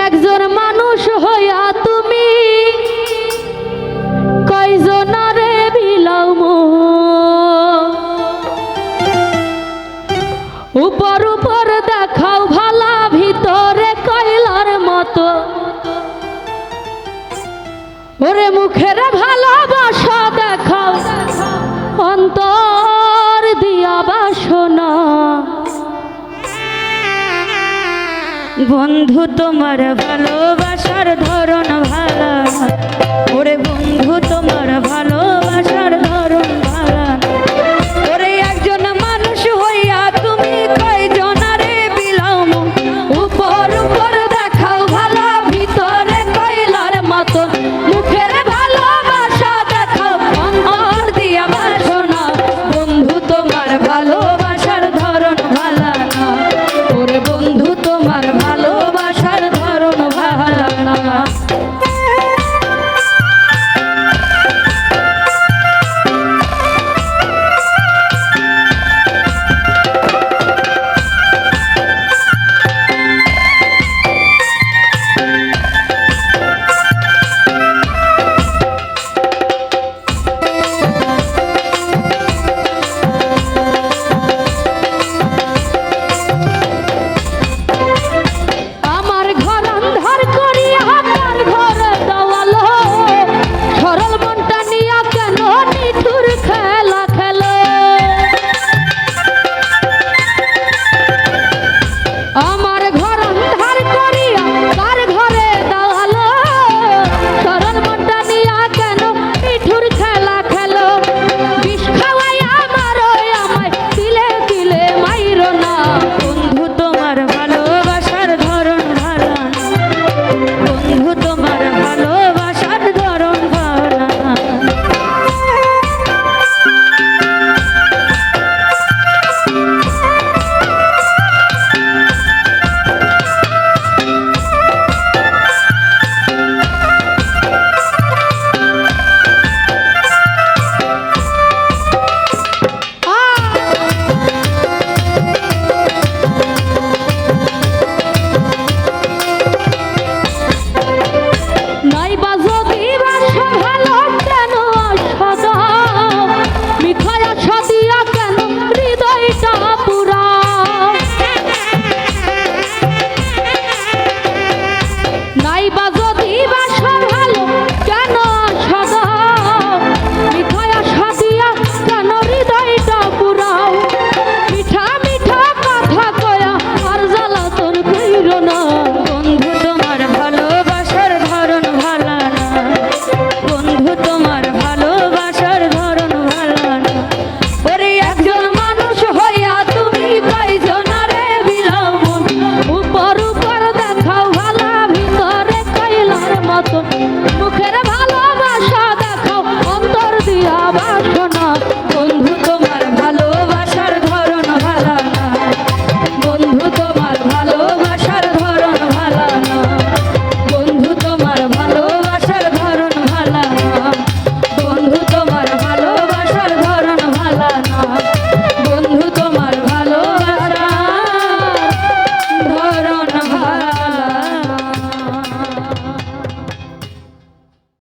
একজন মানুষ হইয়া বন্ধু তোমার ভালোবাসার ধরন ভালো। ওরে বন্ধু তোমার ধরন